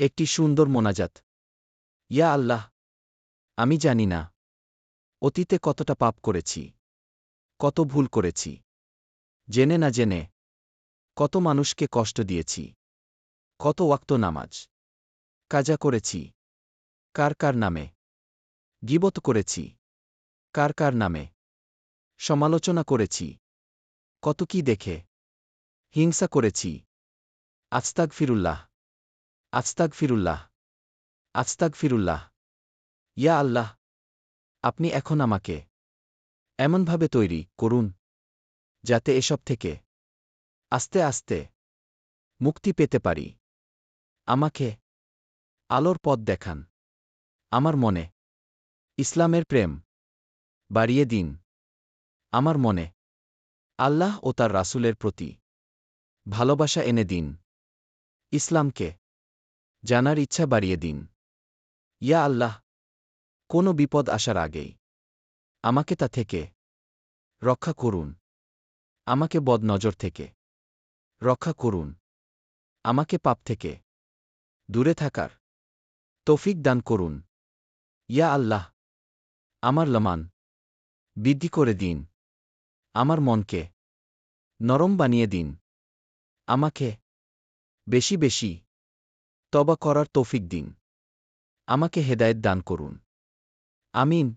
একটি সুন্দর মোনাজাত। ইয়া আল্লাহ, আমি জানি না। অতীতে কতটা পাপ করেছি, কত ভুল করেছি। জেনে না জেনে, কত মানুষকে কষ্ট দিয়েছি, কত ওয়াক্ত নামাজ, কাজা করেছি, কার কার নামে, গিবত করেছি, কার কার নামে, সমালোচনা করেছি, কত কি দেখে, হিংসা করেছি। আস্তাক ফিরুল্লাহ আস্তাক ফিরুল্লাহ আস্তাক ফিরুল্লাহ ইয়া আল্লাহ, আপনি এখন আমাকে এমনভাবে তৈরি করুন যাতে এসব থেকে আস্তে আস্তে মুক্তি পেতে পারি। আমাকে আলোর পথ দেখান, আমার মনে ইসলামের প্রেম বাড়িয়ে দিন, আমার মনে আল্লাহ ও তার রাসূলের প্রতি ভালোবাসা এনে দিন। ইসলামকে জানার ইচ্ছা বাড়িয়ে দিন। ইয়া আল্লাহ, কোনো বিপদ আসার আগেই আমাকে তা থেকে রক্ষা করুন। আমাকে বদ নজর থেকে রক্ষা করুন। আমাকে পাপ থেকে দূরে থাকার তৌফিক দান করুন। ইয়া আল্লাহ, আমার লমান বৃদ্ধি করে দিন। আমার মনকে নরম বানিয়ে দিন। আমাকে বেশি বেশি তবা করার তৌফিক দিন। আমাকে হেদায়েত দান করুন। আমিন।